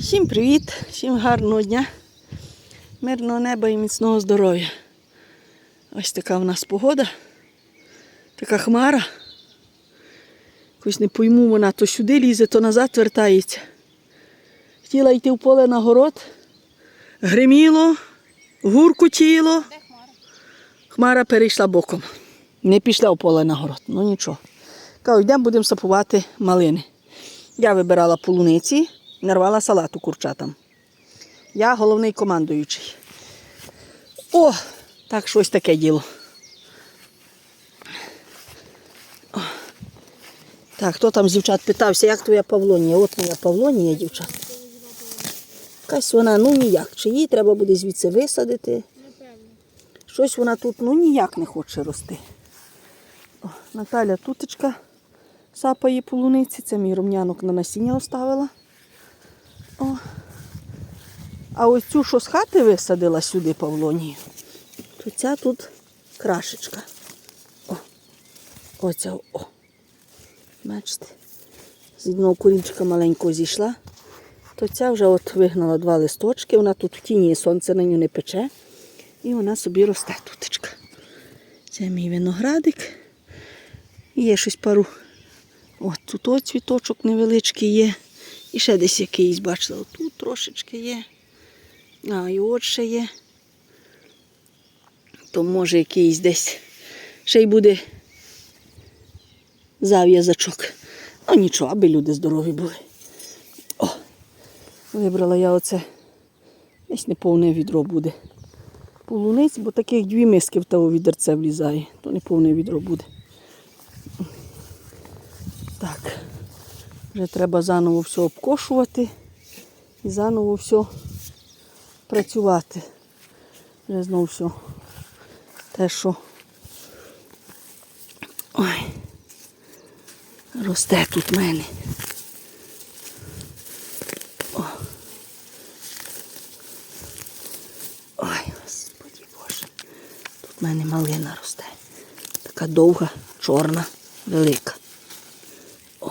Всім привіт, всім гарного дня, мирного неба і міцного здоров'я. Ось така в нас погода, така хмара. Якось не пойму, вона то сюди лізе, то назад вертається. Хотіла йти в поле на город, гриміло, гуркотіло. Хмара перейшла боком. Не пішла в поле на город, ну нічого. Кажу, йдемо будемо сапувати малини. Я вибирала полуниці, нарвала салату курчатам. Я головний командуючий. О, так щось таке діло. О. Так, хто там з дівчат питався, як твоя Павлонія? От моя Павлонія, дівчат. Якась вона, ну ніяк. Чи її треба буде звідси висадити? Щось вона тут ну ніяк не хоче рости. О, Наталя тутечка сапає полуниці. Це мій рум'янок на насіння оставила. О. А ось цю, що з хати висадила сюди Павлонію, то ця тут крашечка. О. Оця о. Бачите? З одного курінчика маленького зійшла. То ця вже от вигнала два листочки, вона тут в тіні, сонце на нього не пече. І вона собі росте тутечка. Це мій виноградик. Є щось пару. От тут ось цвіточок невеличкий є. І ще десь якийсь, бачила, тут трошечки є. А, і от ще є. То може якийсь десь ще й буде зав'язочок. Ну нічого, аби люди здорові були. О, вибрала я оце. Десь неповне відро буде. Полуниць, бо таких дві миски в того відерце влізає, то неповне відро буде. Так, вже треба заново все обкошувати і заново все працювати. Вже знову все те, що ой, росте тут в мене. О. Ой, господі Боже. Тут в мене малина росте. Така довга, чорна, велика. О.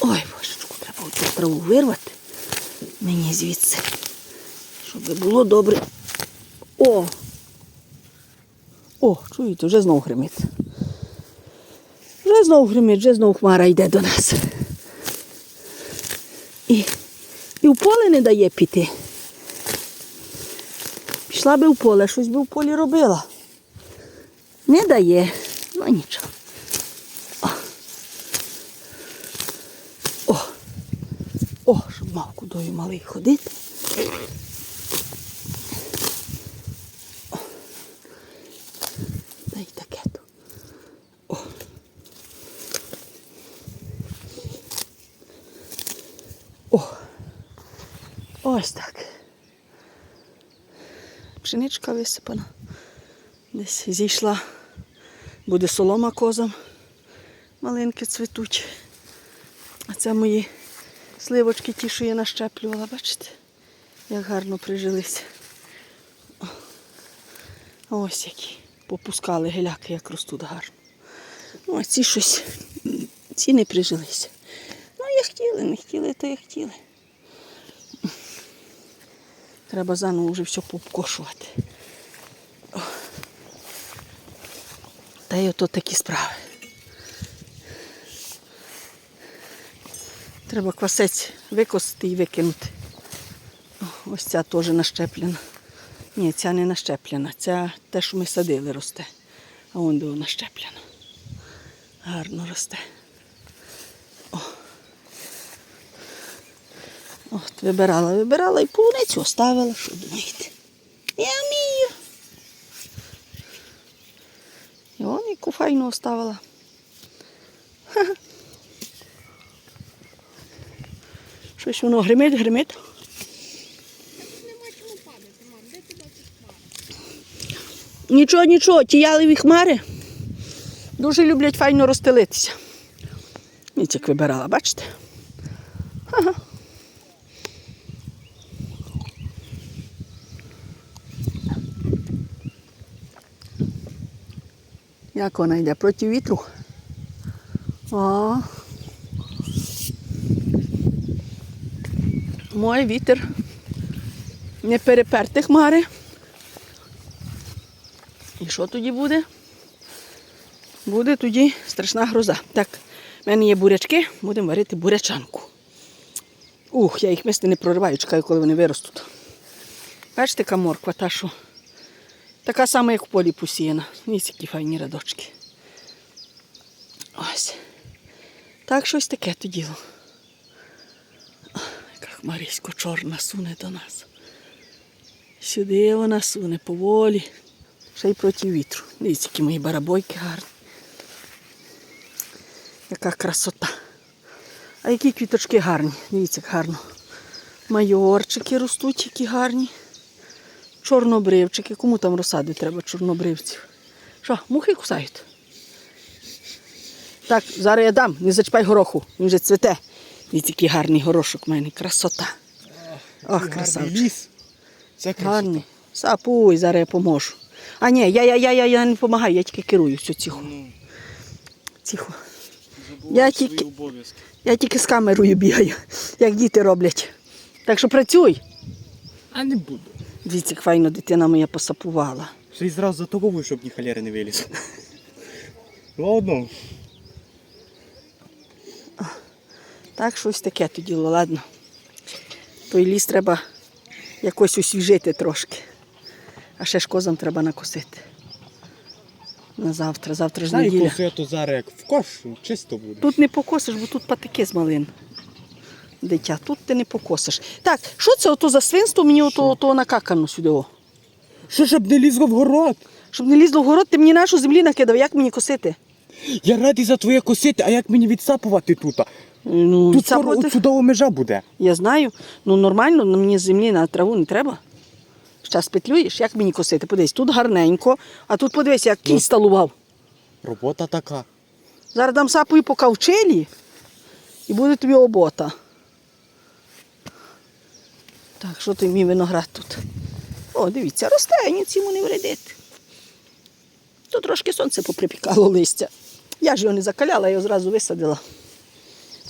Ой, божечку, треба оцю траву вирвати мені звідси, щоб було добре. О! О, чуєте, вже знов гримить. Вже знов гримить, вже знов хмара йде до нас. І, і в поле не дає піти. Пішла би в поле, щось би в полі робила. Не дає, ну нічого. О, О, О щоб мав кудою малий ходити. Та й таке то. О. Ось так. Пшеничка висипана. Десь зійшла. Буде солома козам. Малинки цвітуть. А це мої сливочки ті, що я нащеплювала, бачите? Як гарно прижилися. Ось які. Попускали геляки, як ростуть гарно. Ну, а ці щось, ці не прижилися. Ну, я хотіли, не хотіли, то я хотіли. Треба заново вже все пообкошувати. Та й ото такі справи. Треба квасець викосити і викинути. Ось ця теж нащеплена. Ні, ця не нащеплена. Ця те, що ми садили, росте. А вон де вона щеплена. Гарно росте. О. От, вибирала, вибирала і полуницю оставила, що думаєте. Я вмію. І вон яку файну оставила. Ха-ха. Щось воно гримить, гримить. Нічого, нічого, ті ялові хмари дуже люблять файно розстелитися. І як вибирала, бачите? Ага. Як вона йде проти вітру? О. Мой вітер. Не переперти хмари. І що тоді буде? Буде тоді страшна гроза. Так, в мене є бурячки, будемо варити бурячанку. Ух, я їх мисти не прориваю, чекаю, коли вони виростуть. Бачите, яка морква та що? Така сама, як в полі посіяна. Ось які файні рядочки. Ось. Так, щось таке то діло. Ах, чорна суне до нас. Сюди вона суне поволі. Ще й проти вітру. Дивіться, які мої барабойки гарні. Яка красота. А які квіточки гарні. Дивіться, як гарно. Майорчики ростуть, які гарні. Чорнобривчики. Кому там розсади треба чорнобривців? Що, мухи кусають? Так, зараз я дам, не зачіпай гороху, він вже цвете. Дивіться, який гарний горошок в мене, красота. Ох, красавчик. Це красота. Гарний. Сапуй, зараз я поможу. А ні, я, я, я, я, я не допомагаю, я тільки керую все тихо. Ну, Тихо. Я тільки-. Я тільки з камерою бігаю, як діти роблять. Так що працюй. А не буду. Дивіться, як файно дитина моя посапувала. Ще й зразу за тобою, щоб ні халери не виліз. Ладно. Так, щось таке то діло, ладно. Той ліс треба якось освіжити трошки. А ще ж козам треба накосити. На завтра, завтра ж неділя. то зараз як в кошу, чисто буде. Тут не покосиш, бо тут патики з малин. Дитя, тут ти не покосиш. Так, що це ото за свинство мені ото, ото накакано сюди? О? Що щоб не лізло в город? Щоб не лізло в город, ти мені нашу землі накидав, як мені косити? Я радий за твоє косити, а як мені відсапувати тут? Ну, Тут ця скоро буде- чудова межа буде. Я знаю, ну нормально, ну, мені землі на траву не треба. Щас петлюєш, як мені косити? Подивись, тут гарненько, а тут подивись, як кінь сталував. Робота така. Зараз дам сапою по кавчелі і буде тобі обота. Так, що той мій виноград тут? О, дивіться, росте, ніц йому не вредить. Тут трошки сонце поприпікало листя. Я ж його не закаляла, я його зразу висадила.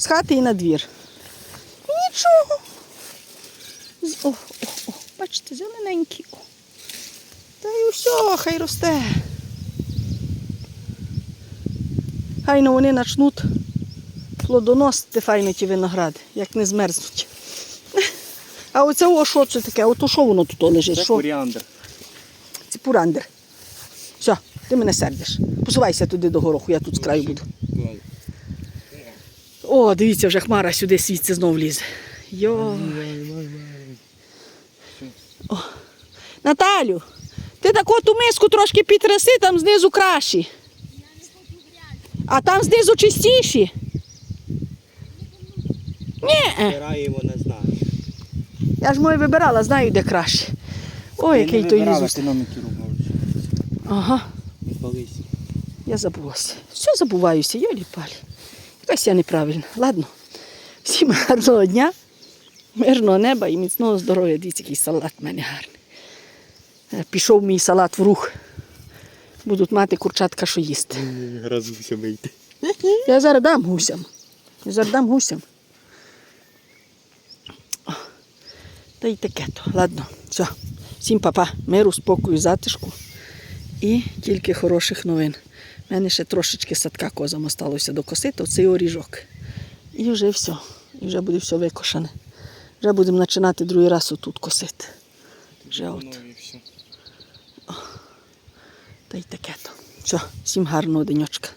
З хати і на двір. Нічого. О, о, о, бачите, зелененький. О. Та й все, хай росте. Хайно вони почнуть плодоносити файно ті виногради, як не змерзнуть. А оце о, що це таке? Ото що воно тут лежить? Це Що? коріандр. Це пурандер. Все, ти мене сердиш. Посувайся туди до гороху, я тут з краю буду. О, дивіться, вже хмара сюди світиться знов лізе. Йо. О. Наталю, ти таку ту миску трошки підтряси, там знизу кращі. А там знизу чистіші. Ні, Збираємо, не знаю. я ж моє вибирала, знаю, де краще. Ой, який той лізус. Ти нам керував. Ага. Не. Я забулася. Все забуваюся, йолі палі. Якась я неправильна. Ладно. Всім гарного дня, мирного неба і міцного здоров'я. Дивіться, який салат в мене гарний. Е, Пішов мій салат в рух. Будуть мати курчатка, що їсти. Разуся вийти. Я зараз дам гусям. Я зараз дам гусям. Та й таке то. Ладно, все. Всім папа, миру, спокою, затишку і тільки хороших новин. У мене ще трошечки садка козам осталося докосити, оцей оріжок. І вже все. І вже буде все викошене. Вже будемо починати другий раз отут косити. Вже от. Та й таке то. Все, всім гарного денечка.